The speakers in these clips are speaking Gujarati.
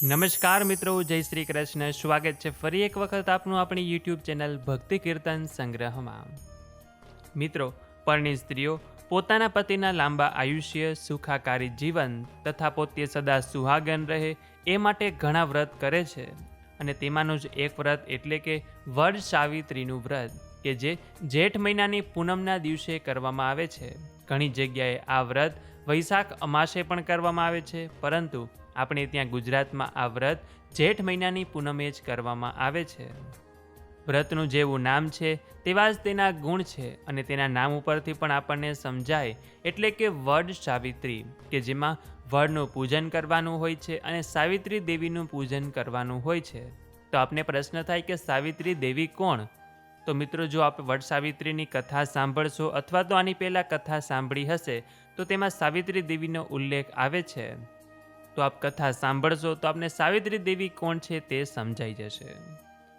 નમસ્કાર મિત્રો, જય શ્રી કૃષ્ણ. સ્વાગત છે ફરી એક વખત આપનું આપણી યુટ્યુબ ચેનલ ભક્તિ કીર્તન સંગ્રહમાં. મિત્રો પરણી સ્ત્રીઓ પોતાના પતિના લાંબા આયુષ્ય, સુખાકારી જીવન તથા પોતે સદા સુહાગન રહે એ માટે ઘણા વ્રત કરે છે. અને તેમાંનું જ એક વ્રત એટલે કે વડ સાવિત્રીનું વ્રત, કે જે જેઠ મહિનાની પૂનમના દિવસે કરવામાં આવે છે. ઘણી જગ્યાએ આ વ્રત વૈશાખ અમાસે પણ કરવામાં આવે છે, પરંતુ આપણે ત્યાં ગુજરાતમાં આ વ્રત જેઠ મહિનાની પૂનમે જ કરવામાં આવે છે. વ્રતનું જેવું નામ છે, તેવા જ તેના ગુણ છે અને તેના નામ ઉપરથી પણ આપણને સમજાય એટલે કે વડ સાવિત્રી, કે જેમાં વડનું પૂજન કરવાનું હોય છે અને સાવિત્રી દેવીનું પૂજન કરવાનું હોય છે. તો આપને પ્રશ્ન થાય કે સાવિત્રી દેવી કોણ? તો મિત્રો, જો આપ વડ સાવિત્રીની કથા સાંભળશો અથવા તો આની પહેલાં કથા સાંભળી હશે, તો તેમાં સાવિત્રી દેવીનો ઉલ્લેખ આવે છે. તો આપ કથા સાંભળશો તો આપને સાવિત્રી દેવી કોણ છે તે સમજાઈ જશે.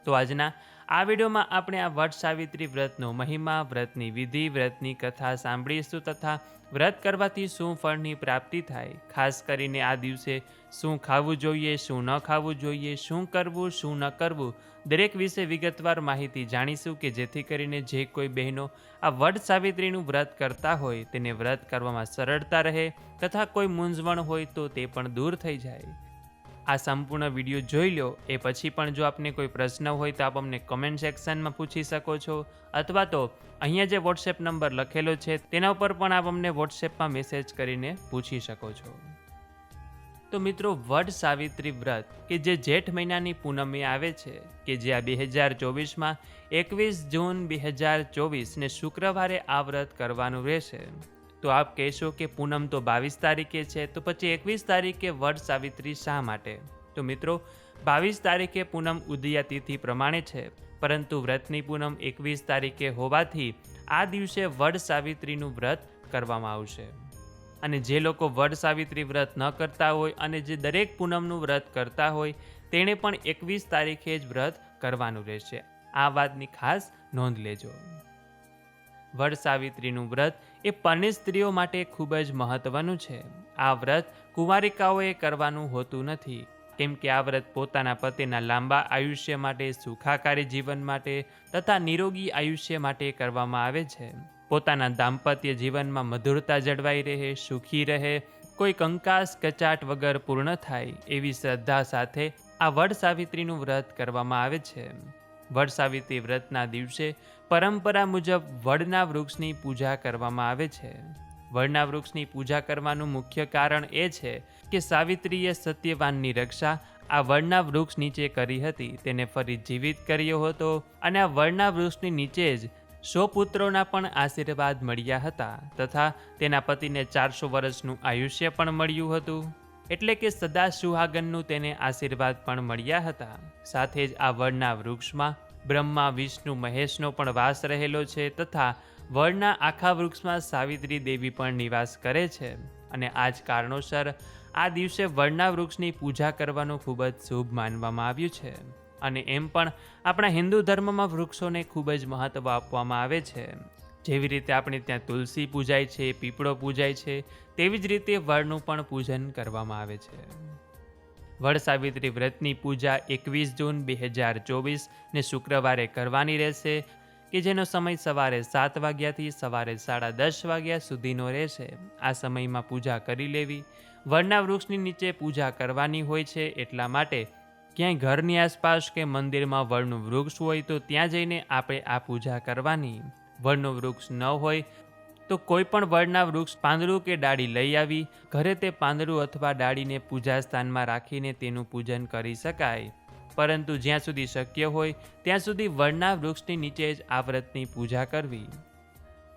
તો આજના આ વિડીયોમાં આપણે આ વટ સાવિત્રી વ્રતનો મહિમા, વ્રતની વિધિ, વ્રતની કથા સાંભળીશું તથા વ્રત કરવાથી શું ફળની પ્રાપ્તિ થાય? ખાસ કરીને આ દિવસે શું ખાવું જોઈએ, શું ન ખાવું જોઈએ, શું કરવું, શું ન કરવું? દરેક વિશે વિગતવાર માહિતી જાણીશું કે જેથી કરીને જે કોઈ બહેનો આ વડ સાવિત્રીનું વ્રત કરતા હોય તેને વ્રત કરવામાં સરળતા રહે તથા કોઈ મૂંઝવણ હોય તો તે પણ દૂર થઈ જાય. આ સંપૂર્ણ વીડિયો જોઈ લો. એ પછી પણ જો આપને કોઈ પ્રશ્ન હોય તો આપ અમને કમેન્ટ સેક્શનમાં પૂછી શકો છો. અથવા તો અહીંયા જે વોટ્સએપ નંબર લખેલો છે, તેના ઉપર પણ આપ અમને વોટ્સએપમાં મેસેજ કરીને પૂછી શકો છો. તો મિત્રો, વડ સાવિત્રી વ્રત, કે જે જેઠ મહિનાની પૂનમે આવે છે, કે જે આ બે હજાર ચોવીસમાં એકવીસ જૂન બે હજાર ચોવીસને શુક્રવારે આ વ્રત કરવાનું રહેશે. તો આપ કહેશો કે પૂનમ તો બાવીસ તારીખે છે, તો પછી એકવીસ તારીખે વડ સાવિત્રી શા માટે? તો મિત્રો, બાવીસ તારીખે પૂનમ ઉદયા તિથિ પ્રમાણે છે, પરંતુ વ્રતની પૂનમ એકવીસ તારીખે હોવાથી આ દિવસે વડ સાવિત્રીનું વ્રત કરવામાં આવશે. અને જે લોકો વડ સાવિત્રી વ્રત ન કરતા હોય અને જે દરેક પૂનમનું વ્રત કરતા હોય, તેણે પણ એકવીસ તારીખે જ વ્રત કરવાનું રહેશે. આ વાતની ખાસ નોંધ લેજો. વડ સાવિત્રીનું વ્રત એ પરની સ્ત્રીઓ માટે ખૂબ જ મહત્વનું છે. આ વ્રત કુંવારિકાઓએ કરવાનું હોતું નથી. કેમ કે આ વ્રત પોતાના પતિના લાંબા આયુષ્ય માટે, સુખાકારી જીવન માટે તથા નિરોગી આયુષ્ય માટે કરવામાં આવે છે. પોતાના દાંપત્ય જીવનમાં મધુરતા જળવાઈ રહે, સુખી રહે, કોઈ કંકાસ કચાટ વગર પૂર્ણ થાય એવી શ્રદ્ધા સાથે આ વડ સાવિત્રીનું વ્રત કરવામાં આવે છે. વડ સાવિત્રી વ્રતના દિવસે પરંપરા મુજબ વડના વૃક્ષની પૂજા કરવામાં આવે છે. વડના વૃક્ષની પૂજા કરવાનું મુખ્ય કારણ એ છે કે સાવિત્રીએ સત્યવાનની રક્ષા આ વડના વૃક્ષ નીચે કરી હતી. તેને ફરી જીવિત કર્યો હતો અને આ વડના વૃક્ષની નીચે જ સો પુત્રોના પણ આશીર્વાદ મળ્યા હતા તથા તેના પતિને ચારસો વર્ષનું આયુષ્ય પણ મળ્યું હતું. એટલે કે સદા સુહાગનનું તેને આશીર્વાદ પણ મળ્યા હતા. સાથે જ આ વડના વૃક્ષમાં બ્રહ્મા, વિષ્ણુ, મહેશનો પણ વાસ રહેલો છે તથા વડના આખા વૃક્ષમાં સાવિત્રી દેવી પણ નિવાસ કરે છે. અને આ જ કારણોસર આ દિવસે વડના વૃક્ષની પૂજા કરવાનું ખૂબ જ શુભ માનવામાં આવ્યું છે. અને એમ પણ આપણા હિન્દુ ધર્મમાં વૃક્ષોને ખૂબ જ મહત્ત્વ આપવામાં આવે છે. જેવી રીતે આપણે ત્યાં તુલસી પૂજાય છે, પીપળો પૂજાય છે, તેવી જ રીતે વડનું પણ પૂજન કરવામાં આવે છે. વડ સાવિત્રી વ્રતની પૂજા એકવીસ જૂન બે હજાર ચોવીસને શુક્રવારે કરવાની રહેશે, કે જેનો સમય સવારે સાત વાગ્યાથી સવારે સાડા દસ વાગ્યા સુધીનો રહેશે. આ સમયમાં પૂજા કરી લેવી. વડના વૃક્ષની નીચે પૂજા કરવાની હોય છે એટલા માટે ક્યાંય ઘરની આસપાસ કે મંદિરમાં વડનું વૃક્ષ હોય તો ત્યાં જઈને આપણે આ પૂજા કરવાની. વડનું વૃક્ષ ન હોય તો કોઈ પણ વડના વૃક્ષ પાંદડું કે ડાળી લઈ આવી, ઘરે તે પાંદડું અથવા ડાળીને પૂજા સ્થાનમાં રાખીને તેનું પૂજન કરી શકાય. પરંતુ જ્યાં સુધી શક્ય હોય, ત્યાં સુધી વડના વૃક્ષની નીચે જ આ વ્રતની પૂજા કરવી.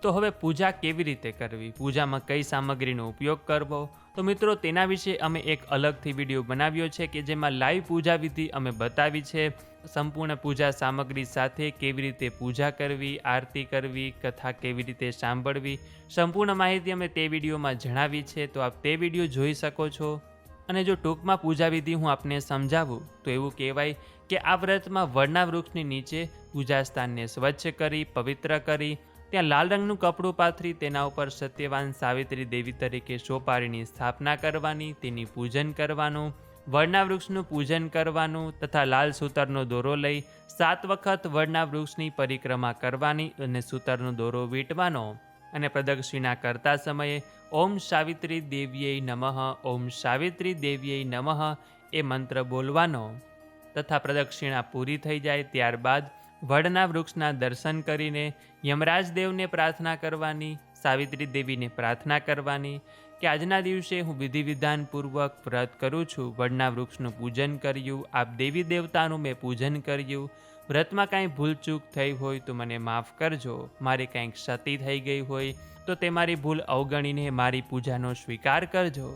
તો હવે પૂજા કેવી રીતે કરવી? પૂજામાં કઈ સામગ્રીનો ઉપયોગ કરવો? તો મિત્રો, તેના વિશે અમે એક અલગથી વીડિયો બનાવ્યો છે કે જેમાં લાઈવ પૂજા વિધિ અમે બતાવી છે. સંપૂર્ણ પૂજા સામગ્રી સાથે કેવી રીતે પૂજા કરવી, આરતી કરવી, કથા કેવી રીતે સાંભળવી, સંપૂર્ણ માહિતી અમે તે વિડીયોમાં જણાવી છે, તો આપ તે વીડિયો જોઈ શકો છો. અને જો ટૂંકમાં પૂજા વિધિ હું આપને સમજાવું, તો એવું કહેવાય કે આ વ્રતમાં વડના વૃક્ષની નીચે પૂજા સ્થાનને સ્વચ્છ કરી, પવિત્ર કરી ત્યાં લાલ રંગનું કપડું પાથરી તેના ઉપર સત્યવાન સાવિત્રી દેવી તરીકે સોપારીની સ્થાપના કરવાની, તેની પૂજન કરવાનું વડના વૃક્ષનું પૂજન કરવાનું તથા લાલ સૂતરનો દોરો લઈ સાત વખત વડના વૃક્ષની પરિક્રમા કરવાની અને સૂતરનો દોરો વીંટવાનો અને પ્રદક્ષિણા કરતા સમયે ઓમ સાવિત્રી દેવીએ નમઃ, ઓમ સાવિત્રી દેવીએ નમઃ એ મંત્ર બોલવાનો તથા પ્રદક્ષિણા પૂરી થઈ જાય ત્યારબાદ વડના વૃક્ષના દર્શન કરીને યમરાજ દેવને પ્રાર્થના કરવાની, સાવિત્રી દેવીને પ્રાર્થના કરવાની કે આજના દિવસે હું વિધિ વિધાનપૂર્વક વ્રત કરું છું, વડના વૃક્ષનું પૂજન કર્યું, આપ દેવી દેવતાનું મેં પૂજન કર્યું, વ્રતમાં કાંઈ ભૂલચૂક થઈ હોય તો મને માફ કરજો, મારી કાંઈક ક્ષતિ થઈ ગઈ હોય તો તે મારી ભૂલ અવગણીને મારી પૂજાનો સ્વીકાર કરજો.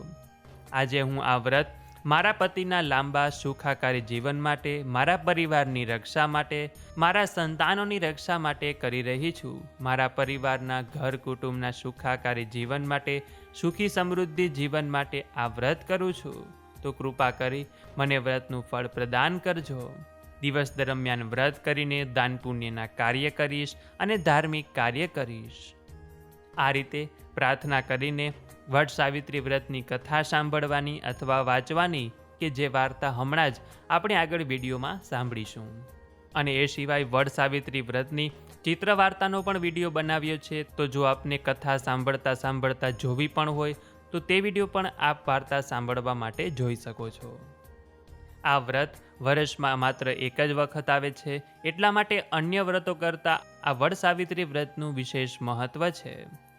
આજે હું આ વ્રત મારા પતિના લાંબા, સુખાકારી જીવન માટે, મારા પરિવારની રક્ષા માટે, મારા સંતાનોની રક્ષા માટે કરી રહી છું. મારા પરિવારના ઘર કુટુંબના સુખાકારી જીવન માટે, સુખી સમૃદ્ધિ જીવન માટે આ વ્રત કરું છું. તો કૃપા કરી મને વ્રતનું ફળ પ્રદાન કરજો. દિવસ દરમિયાન વ્રત કરીને દાન પુણ્યના કાર્ય કરીશ અને ધાર્મિક કાર્ય કરીશ. આ રીતે પ્રાર્થના કરીને વટ સાવિત્રી વ્રતની કથા સાંભળવાની અથવા વાંચવાની કે જે વાર્તા હમણાં જ આપણે આગળ વિડીયોમાં સાંભળીશું. અને એ સિવાય વડ સાવિત્રી વ્રતની ચિત્ર વાર્તાનો પણ વીડિયો બનાવ્યો છે, તો જો આપને કથા સાંભળતા સાંભળતા જોવી પણ હોય, તો તે વીડિયો પણ આપ વાર્તા સાંભળવા માટે જોઈ શકો છો. આ વ્રત વર્ષમાં માત્ર એક જ વખત આવે છે, એટલા માટે અન્ય વ્રતો કરતાં આ વડ સાવિત્રી વ્રતનું વિશેષ મહત્વ છે.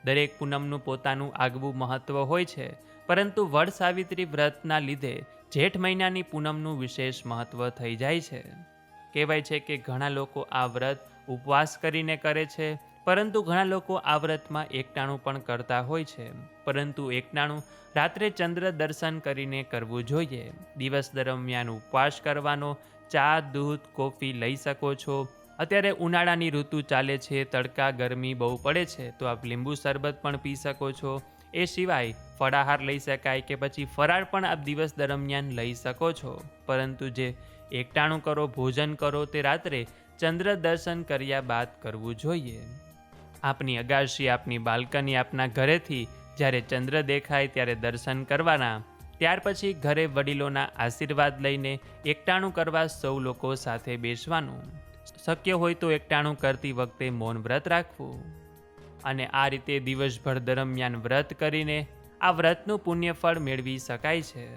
દરેક પૂનમનું પોતાનું આગવું મહત્વ હોય છે, પરંતુ વડ સાવિત્રી વ્રતના લીધે જેઠ મહિનાની પૂનમનું વિશેષ મહત્વ થઈ જાય છે. કહેવાય છે કે ઘણા લોકો આ વ્રત ઉપવાસ કરીને કરે છે, પરંતુ ઘણા લોકો આ વ્રતમાં એકટાણું પણ કરતા હોય છે, પરંતુ એકટાણું રાત્રે ચંદ્ર દર્શન કરીને કરવું જોઈએ. દિવસ દરમિયાન ઉપવાસ કરવાનો ચા, દૂધ, કોફી લઈ શકો છો અત્યારે ઉનાળાની ઋતુ ચાલે છે, તડકા, ગરમી બહુ પડે છે, તો આપ લીંબુ શરબત પણ પી શકો છો. એ સિવાય ફળાહાર લઈ શકાય કે પછી ફરાળ પણ આપ દિવસ દરમિયાન લઈ શકો છો. પરંતુ જે એકટાણું કરો, ભોજન કરો તે રાત્રે ચંદ્ર દર્શન કર્યા બાદ કરવું જોઈએ. આપની અગાશી, આપની બાલ્કની આપના ઘરેથી જ્યારે ચંદ્ર દેખાય ત્યારે દર્શન કરવાના. ત્યાર પછી ઘરે વડીલોના આશીર્વાદ લઈને એકટાણું કરવા સૌ લોકો સાથે બેસવાનું. શક્ય હોય તો એકટાણું કરતી વખતે મૌન વ્રત રાખવું. અને આ રીતે દિવસભર દરમિયાન વ્રત કરીને આ વ્રતનું પુણ્યફળ મેળવી શકાય છે.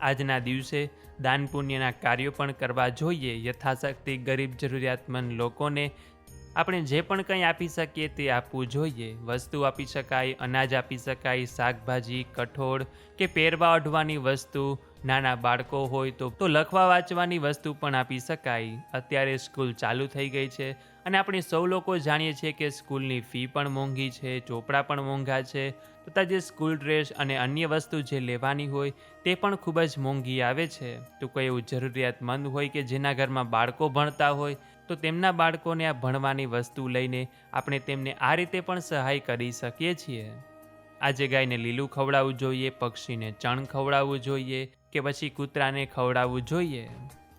આજના દિવસે દાન પુણ્યના કાર્યો પણ કરવા જોઈએ. યથાશક્તિ ગરીબ જરૂરિયાતમંદ લોકોને આપણે જે પણ કંઈ આપી શકીએ તે આપવું જોઈએ. વસ્તુ આપી શકાય, અનાજ આપી શકાય, શાકભાજી, કઠોળ કે પહેરવા ઓઢવાની વસ્તુ નાના બાળકો હોય તો તો લખવા વાંચવાની વસ્તુ પણ આપી શકાય. અત્યારે સ્કૂલ ચાલુ થઈ ગઈ છે અને આપણે સૌ લોકો જાણીએ છીએ કે સ્કૂલની ફી પણ મોંઘી છે, ચોપડા પણ મોંઘા છે. તથા જે સ્કૂલ ડ્રેસ અને અન્ય વસ્તુ જે લેવાની હોય તે પણ ખૂબ જ મોંઘી આવે છે. તો કોઈ એવું જરૂરિયાતમંદ હોય કે જેના ઘરમાં બાળકો ભણતા હોય, તો તેમના બાળકોને આ ભણવાની વસ્તુ લઈને આપણે તેમને આ રીતે પણ સહાય કરી શકીએ છીએ. આજે ગાયને લીલું ખવડાવવું જોઈએ, પક્ષીને ચણ ખવડાવવું જોઈએ કે પછી કૂતરાને ખવડાવવું જોઈએ?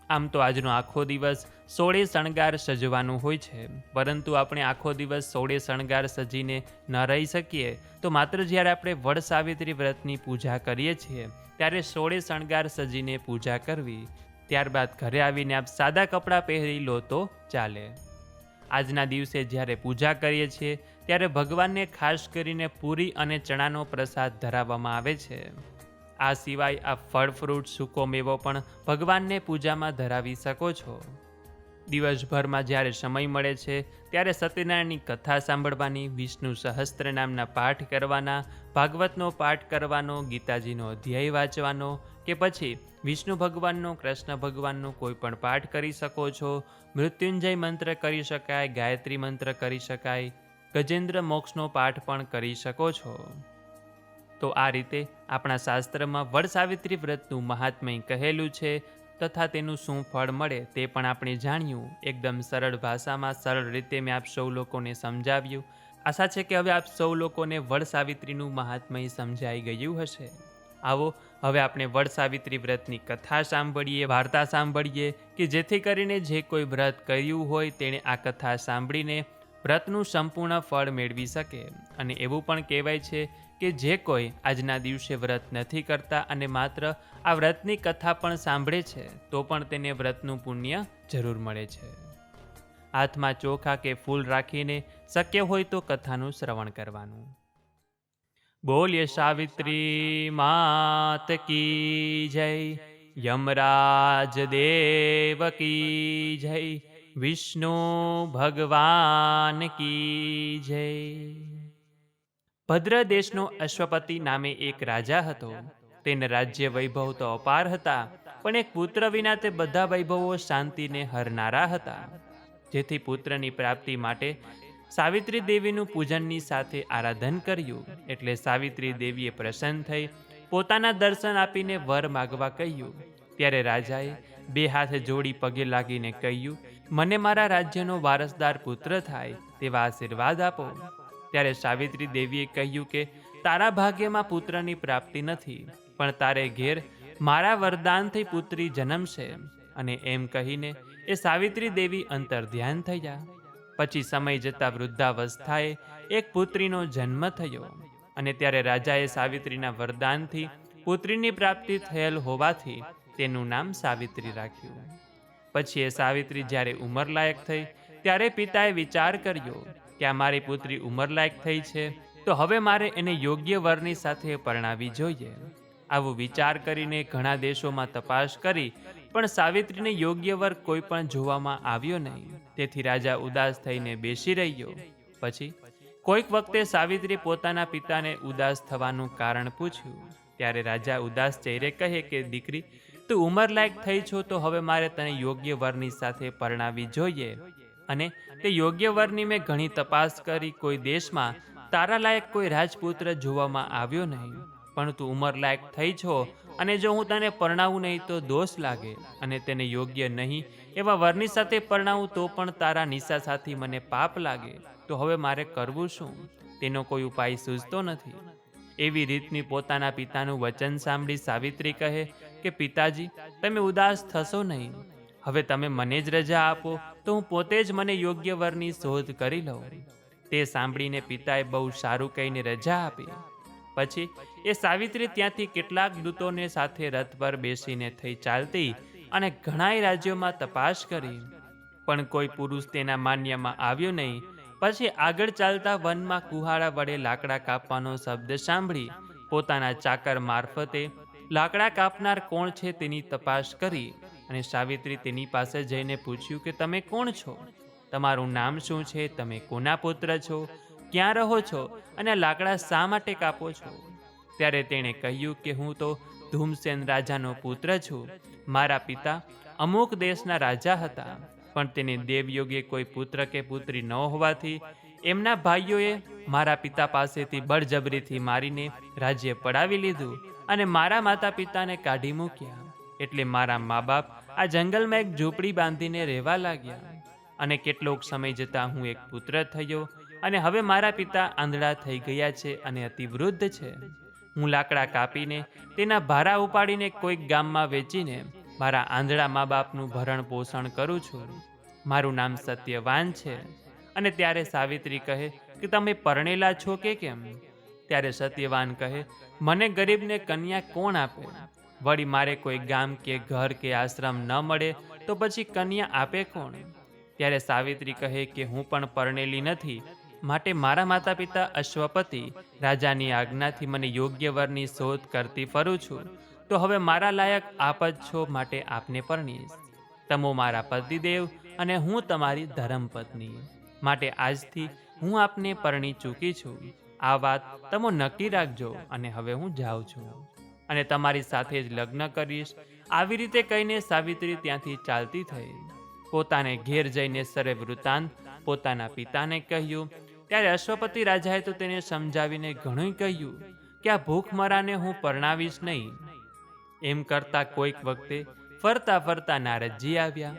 આમ તો આજનો આખો દિવસ સોળે શણગાર સજવાનું હોય છે. પરંતુ આપણે આખો દિવસ સોળે શણગાર સજીને ન રહી શકીએ. તો માત્ર જ્યારે આપણે વડ સાવિત્રી વ્રતની પૂજા કરીએ છીએ, ત્યારે સોળે શણગાર સજીને પૂજા કરવી. ત્યારબાદ ઘરે આવીને આપ સાદા કપડાં પહેરી લો તો ચાલે. આજના દિવસે જ્યારે પૂજા કરીએ છીએ ત્યારે ભગવાનને ખાસ કરીને પૂરી અને ચણાનો પ્રસાદ ધરાવવામાં આવે છે. આ સિવાય આ ફળ ફ્રૂટ સૂકો મેવો પણ ભગવાનને પૂજામાં ધરાવી શકો છો. દિવસભરમાં જ્યારે સમય મળે છે, ત્યારે સત્યનારાયણની કથા સાંભળવાની, વિષ્ણુ સહસ્ત્ર નામના પાઠ કરવાના, ભાગવતનો પાઠ કરવાનો, ગીતાજીનો અધ્યાય વાંચવાનો કે પછી વિષ્ણુ ભગવાનનો, કૃષ્ણ ભગવાનનો કોઈ પણ પાઠ કરી શકો છો. મૃત્યુંજય મંત્ર કરી શકાય, ગાયત્રી મંત્ર કરી શકાય ગજેન્દ્ર મોક્ષનો પાઠ પણ કરી શકો છો. તો આ રીતે આપણા શાસ્ત્રમાં વડસાવિત્રી વ્રતનું મહાત્મય કહેલું છે તથા તેનું શું ફળ મળે તે પણ આપણે જાણ્યું. એકદમ સરળ ભાષામાં સરળ રીતે મેં આપ સૌ લોકોને સમજાવ્યું. આશા છે કે હવે આપ સૌ લોકોને વડસાવિત્રીનું મહાત્મય સમજાઈ ગયું હશે. આવો, હવે આપણે વડસાવિત્રી વ્રતની કથા સાંભળીએ, વાર્તા સાંભળીએ કે જેથી કરીને જે કોઈ વ્રત કર્યું હોય તેણે આ કથા સાંભળીને વ્રતનું સંપૂર્ણ ફળ મેળવી શકે. અને એવું પણ કહેવાય છે કે જે કોઈ આજના દિવસે વ્રત નથી કરતા અને માત્ર આ વ્રતની કથા પણ સાંભળે છે, તો પણ તેને વ્રતનું પુણ્ય જરૂર મળે છે. હાથમાં ચોખા કે ફૂલ રાખીને શક્ય હોય તો કથાનું શ્રવણ કરવાનું. બોલ્ય સાવિત્રી માત કી જય, યમરાજ દેવ કી જય. વિષ્ણુ ભગવાન કી જય. ભદ્ર દેશનો અશ્વપતિ નામે એક રાજા હતો. તેને રાજ્ય વૈભવ તો અપાર હતા, પણ એક પુત્ર વિના તે બધા વૈભવો શાંતિને હરનારા હતા. જેથી પુત્રની પ્રાપ્તિ માટે સાવિત્રી દેવીનું પૂજનની સાથે આરાધન કર્યું. એટલે સાવિત્રી દેવીએ પ્રસન્ન થઈ પોતાના દર્શન આપીને વર માગવા કહ્યું. ત્યારે રાજાએ બે હાથ જોડી પગે લાગીને કહ્યું મને મારા રાજ્યનો વારસદાર પુત્ર થાય તેવા આશીર્વાદ આપો. ત્યારે સાવિત્રી દેવીએ કહ્યું કે, તારા ભાગ્યમાં પુત્રની પ્રાપ્તિ નથી, પણ તારે ઘેર મારા વરદાનથી પુત્રી જન્મશે. અને એમ કહીને એ સાવિત્રી દેવી અંતર ધ્યાન થયા. પછી સમય જતા વૃદ્ધાવસ્થાએ એક પુત્રીનો જન્મ થયો અને ત્યારે રાજાએ સાવિત્રીના વરદાનથી પુત્રીની પ્રાપ્તિ થયેલ હોવાથી તેનું નામ સાવિત્રી રાખ્યું. પછી એ સાવિત્રી જ્યારે ઉંમરલાયક થઈ, ત્યારે પિતાએ વિચાર કર્યો કે આ મારી પુત્રી ઉંમરલાયક થઈ છે, તો હવે મારે એને યોગ્ય વરની સાથે પરણાવી જોઈએ. આવું વિચાર કરીને ઘણા દેશોમાં તપાસ કરી, પણ સાવિત્રીને યોગ્ય વર કોઈ પણ જોવામાં આવ્યો નહીં. તેથી રાજા ઉદાસ થઈને બેસી રહ્યો. પછી કોઈક વખતે સાવિત્રી પોતાના પિતાને ઉદાસ થવાનું કારણ પૂછ્યું. ત્યારે રાજા ઉદાસ ચહેરે કહે કે, દીકરી તું ઉંમરલાયક થઈ છો, તો હવે મારે તને યોગ્ય વરની સાથે પરણાવી જોઈએ. અને તે યોગ્ય વરની મેં ઘણી તપાસ કરી કોઈ દેશમાં. તારા લાયક કોઈ રાજપુત્ર જોવામાં આવ્યો નહીં. પણ તું ઉંમરલાયક થઈ છો અને જો હું તને પરણાવું નહીં, તો દોષ લાગે. અને તેને યોગ્ય નહીં એવા વરની સાથે પરણાવું, તો પણ તારા નિશા સાથી મને પાપ લાગે. તો હવે મારે કરવું શું? તેનો કોઈ ઉપાય સૂઝતો નથી. એવી રીતની પોતાના પિતાનું વચન સાંભળી સાવિત્રી કહે કે પિતાજી, તમે ઉદાસ થશો નહીં. હવે તમે મને જ રજા આપો, તો હું પોતે જ મને યોગ્ય વરની શોધ કરી લઉં. તે સાંભળીને પિતાએ બહુ સારું કહીને રજા આપી. પછી એ સાવિત્રી ત્યાંથી કેટલાક દૂતોને સાથે રથ પર બેસીને થઈ ચાલતી અને ઘણાય રાજ્યોમાં તપાસ કરી. પણ કોઈ પુરુષ તેના માન્યમાં આવ્યો નહીં. પછી આગળ ચાલતા વનમાં કુહાડા વડે લાકડા કાપવાનો શબ્દ સાંભળી પોતાના ચાકર મારફતે લાકડા કાપનાર કોણ છે તેની તપાસ કરી અને સાવિત્રી તેની પાસે જઈને પૂછ્યું કે તમે કોણ છો? તમારું નામ શું છે? તમે કોના પુત્ર છો? ક્યાં રહો છો? અને લાકડા શા માટે કાપો છો? ત્યારે તેણે કહ્યું કે હું તો ધૂમસેન રાજાનો પુત્ર છું. મારા પિતા અમુક દેશના રાજા હતા, પણ તેને દેવયોગે કોઈ પુત્ર કે પુત્રી ન હોવાથી એમના ભાઈઓએ મારા પિતા પાસેથી બળજબરીથી મારીને રાજ્ય પડાવી લીધું. અને મારા માતા પિતાને કાઢી મૂક્યા. એટલે મારા મા બાપ આ જંગલમાં એક ઝૂંપડી બાંધીને રહેવા લાગ્યા. અને કેટલોક સમય જતાં હું એક પુત્ર થયો અને હવે મારા પિતા આંધળા થઈ ગયા છે અને અતિવૃદ્ધ છે. હું લાકડા કાપીને તેના ભારા ઉપાડીને કોઈક ગામમાં વેચીને મારા આંધળા મા બાપનું ભરણ પોષણ કરું છું. મારું નામ સત્યવાન છે. અને ત્યારે સાવિત્રી કહે કે, તમે પરણેલા છો કે કેમ? ત્યારે સત્યવાન કહે, મને ગરીબને કન્યા કોણ આપે? વળી મારે કોઈ ગામ કે ઘર કે આશ્રમ ન મળે, તો પછી કન્યા આપે કોણ? ત્યારે સાવિત્રી કહે કે, હું પણ પરણેલી નથી. માટે મારા માતા પિતા અશ્વપતિ રાજાની આજ્ઞાથી મને યોગ્ય વરની શોધ કરતી ફરું છું. તો હવે મારા લાયક આપ જ છો માટે આપને પરણીશ. તમો મારા પતિદેવ અને હું તમારી ધર્મપત્ની. માટે આજથી હું આપને પરણી ચૂકી છું. આ વાત તમે નક્કી રાખજો અને હવે હું જાઉં છું. અને તમારી સાથે જ લગ્ન કરીશ. આવી રીતે કહીને સાવિત્રી ત્યાંથી ચાલતી થઈ. પોતાને ઘેર જઈને સરે વૃતાંત પોતાના પિતાને કહ્યું, ત્યારે અશ્વપતિ રાજાએ તો તેને સમજાવીને ઘણું કહ્યું કે આ ભૂખમરાને હું પરણાવીશ નહીં. એમ કરતા કોઈક વખતે ફરતા ફરતા નારદજી આવ્યા.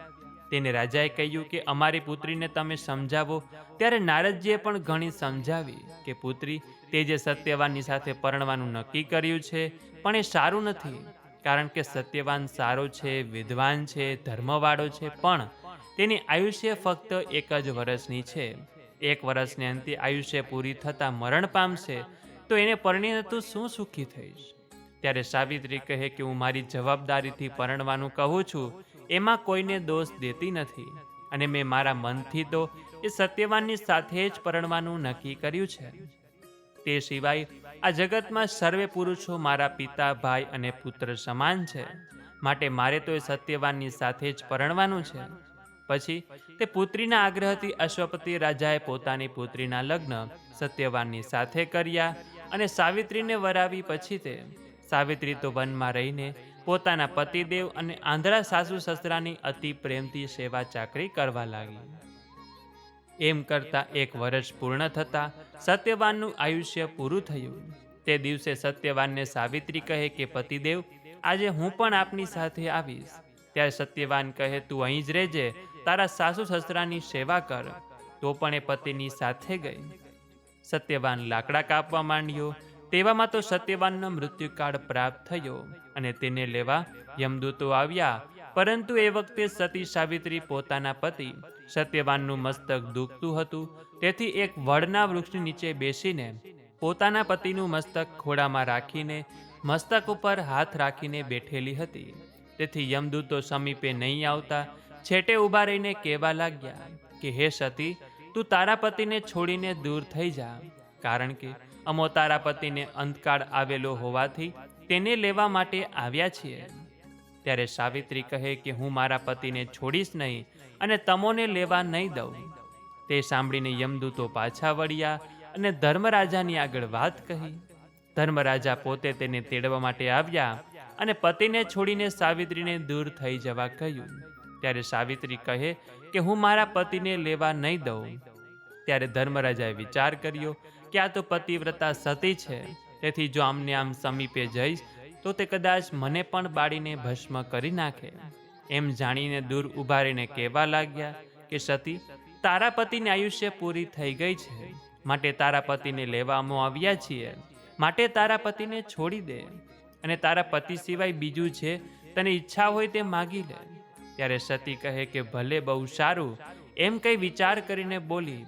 તેને રાજાએ કહ્યું કે અમારી પુત્રીને તમે સમજાવો ત્યારે નારદજીએ પણ ઘણી સમજાવી કે, પુત્રી, તે જે સત્યવાનની સાથે પરણવાનું નક્કી કર્યું છે, પણ એ સારું નથી, કારણ કે સત્યવાન સારો છે, વિદ્વાન છે, ધર્મવાળો છે, પણ તેની આયુષ્ય ફક્ત એક જ વર્ષની છે. એક વર્ષની અંતે આયુષ્ય પૂરી થતાં મરણ પામશે, તો એને પરણીને તું શું સુખી થઈશ? ત્યારે સાવિત્રી કહે કે, હું મારી જવાબદારીથી પરણવાનું કહું છું, એમાં કોઈને દોષ દેતી નથી, અને મેં મારા મનથી તો એ સત્યવાનની સાથે જ પરણવાનું નક્કી કર્યું છે. તે સિવાય, આ જગતમાં સર્વે પુરુષો મારા પિતા, ભાઈ અને પુત્ર સમાન છે. માટે મારે તો એ સત્યવાનની સાથે જ પરણવાનું છે. પછી, તે પુત્રીના આગ્રહથી અશ્વપતિ રાજાએ પોતાની પુત્રીના લગ્ન સત્યવાનની સાથે કર્યા અને સાવિત્રીને વરાવી પછી તે, સાવિત્રી તો વનમાં રહીને પોતાના પતિદેવ અને આંધળા સાસુ સસરાની અતિ પ્રેમથી સેવા ચાકરી કરવા લાગી. એમ કરતાં એક વર્ષ પૂર્ણ થતાં સત્યવાનનું આયુષ્ય પૂરું થયું. તે દિવસે સત્યવાનને સાવિત્રી કહે કે, પતિદેવ, આજે હું પણ આપની સાથે આવીશ. ત્યારે સત્યવાન કહે, તું અહીં જ રહેજે, તારા સાસુ સસરાની સેવા કર. તો પણ એ પતિની સાથે ગઈ. સત્યવાન લાકડા કાપવા માંડ્યો. તેવામાં તો સત્યવાનનો મૃત્યુકાળ પ્રાપ્ત થયો અને તેને લેવા યમદૂતો આવ્યા. પરંતુ એ વખતે સતી સાવિત્રી પોતાના પતિ સત્યવાનનું મસ્તક દુખતું હતું. તેથી એક વડના વૃક્ષની નીચે બેસીને પોતાના પતિનું મસ્તક ખોળામાં રાખીને મસ્તક ઉપર હાથ રાખીને બેઠેલી હતી. તેથી યમદૂતો સમીપે નહીં આવતા છેટે ઊભા રહીને કહેવા લાગ્યા કે, હે સતી, તું તારા પતિને છોડીને દૂર થઈ જા. કારણ કે અમો તારા પતિને અંતકાળ આવેલો હોવાથી તેને લેવા માટે આવ્યા છીએ. ત્યારે સાવિત્રી કહે કે હું મારા પતિને છોડીશ નહીં અને તમોને લેવા નહીં દઉં. તે સાંભળીને યમદૂતો પાછા વળ્યા અને ધર્મરાજાની આગળ વાત કહી. ધર્મરાજા પોતે તેને તેડવા માટે આવ્યા અને પતિને છોડીને સાવિત્રીને દૂર થઈ જવા કહ્યું. ત્યારે સાવિત્રી કહે કે હું મારા પતિને લેવા નહીં દઉં. ત્યારે ધર્મરાજાએ વિચાર કર્યો કે આ તો પતિવ્રતા સતી છે. તેથી જો આમને આમ સમીપે જઈશ તો તે કદાચ મને પણ બાળીને ભસ્મ કરી નાખે. એમ જાણીને દૂર ઉભારીને કહેવા લાગ્યા કે, સતી, તારા પતિની આયુષ્ય પૂરી થઈ ગઈ છે. માટે તારા પતિને લેવામાં આવ્યા છીએ. માટે તારા પતિને છોડી દે. અને તારા પતિ સિવાય બીજું છે તને ઈચ્છા હોય તે માગી લે. ત્યારે સતી કહે કે, ભલે, બહુ સારું. એમ કંઈ વિચાર કરીને બોલી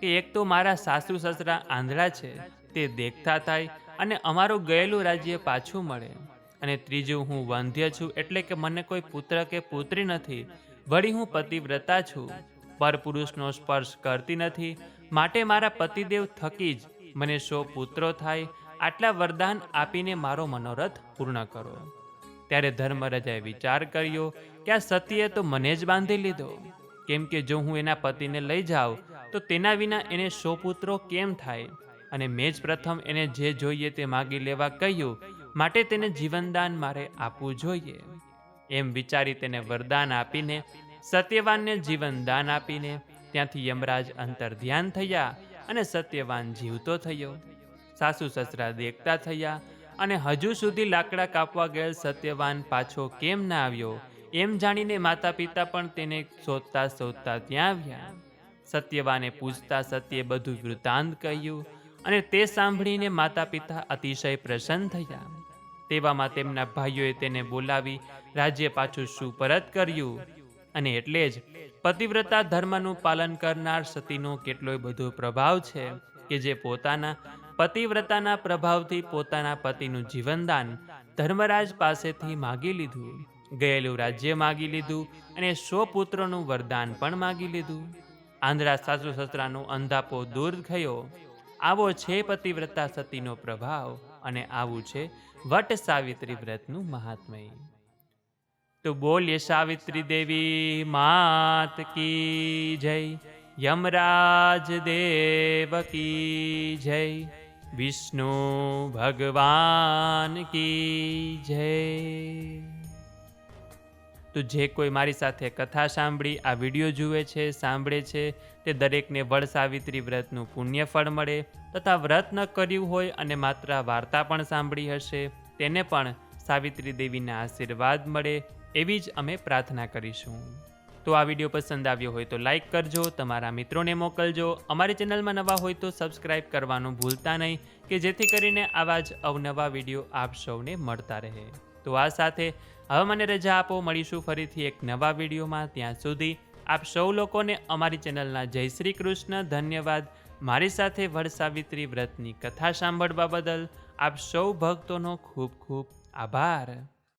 કે, એક તો મારા સાસુ સસરા આંધળા છે. તે દેખતા થાય અને અમારું ગયેલું રાજ્ય પાછું મળે અને ત્રીજું હું વંધ્ય છું એટલે કે મને કોઈ પુત્ર કે પુત્રી નથી. વળી હું પતિવ્રતા છું. પરપુરુષનો સ્પર્શ કરતી નથી. માટે મારા પતિદેવ થકી જ મને સો પુત્રો થાય. આટલા વરદાન આપીને મારો મનોરથ પૂર્ણ કરો. ત્યારે ધર્મરાજાએ વિચાર કર્યો કે આ સતીએ તો મને જ બાંધી લીધો. કેમ કે જો હું એના પતિને લઈ જાઉં, તો તેના વિના એને સો પુત્રો કેમ થાય? અને મેં જ પ્રથમ એને જે જોઈએ તે માગી લેવા કહ્યું, માટે તેને જીવનદાન મારે આપવું જોઈએ. એમ વિચારી તેને વરદાન આપીને, સત્યવાનને જીવનદાન આપીને, ત્યાંથી યમરાજ અંતર ધ્યાન થયા અને સત્યવાન જીવતો થયો. સાસુ સસરા દેખતા થયા અને હજુ સુધી લાકડા કાપવા ગયેલ સત્યવાન પાછો કેમ ના આવ્યો, એમ જાણીને માતા પિતા પણ તેને શોધતા શોધતા ત્યાં આવ્યા. સત્યવાને પૂછતા સત્યે બધું વૃત્તાંત કહ્યું અને તે સાંભળીને માતા પિતા અતિશય પ્રસન્ન થયા. તેવામાં તેમના ભાઈઓએ તેને બોલાવી રાજ્ય પાછું સુપરત કર્યું. અને એટલે જ પતિવ્રતા ધર્મનું પાલન કરનાર સતીનો કેટલોય બધો પ્રભાવ છે કે જે પોતાના, પતિવ્રતાના પ્રભાવથી પોતાના પતિનું જીવનદાન ધર્મરાજ પાસેથી માગી લીધું. ગયેલું રાજ્ય માગી લીધું અને સો પુત્રોનું વરદાન પણ માગી લીધું. આંધ્રા સાસુ સસરાનો અંધાપો દૂર થયો. આવો છે પતિવ્રતા સતીનો પ્રભાવ અને આવું છે વટ સાવિત્રી વ્રતનું મહાત્મય. તો બોલીએ સાવિત્રી દેવી, માત કી જય. યમરાજ દેવ કી જય. વિષ્ણુ ભગવાન કી જય. તો જે કોઈ મારી સાથે કથા સાંભળી, આ વીડિયો જુએ છે, સાંભળે છે, તે દરેકને વડ સાવિત્રી વ્રતનું પુણ્ય ફળ મળે તથા વ્રત ન કર્યું હોય અને માત્ર વાર્તા પણ સાંભળી હશે, તેને પણ સાવિત્રી દેવીના આશીર્વાદ મળે, એવી જ અમે પ્રાર્થના કરીશું. તો આ વીડિયો પસંદ આવ્યો હોય તો લાઈક કરજો, તમારા મિત્રોને મોકલજો, અમારી ચેનલમાં નવા હોય તો સબસ્ક્રાઈબ કરવાનું ભૂલતા નહીં, કે જેથી કરીને આવા જ અવનવા વીડિયો આપ સૌને મળતા રહે. તો આ સાથે હવે મને રજા આપો, મળીશું ફરીથી એક નવા વિડીયોમાં. ત્યાં સુધી આપ સૌ લોકોને અમારી ચેનલના જય શ્રી કૃષ્ણ, ધન્યવાદ. મારી સાથે વડસાવિત્રી વ્રતની કથા સાંભળવા બદલ આપ સૌ ભક્તોનો ખૂબ ખૂબ આભાર.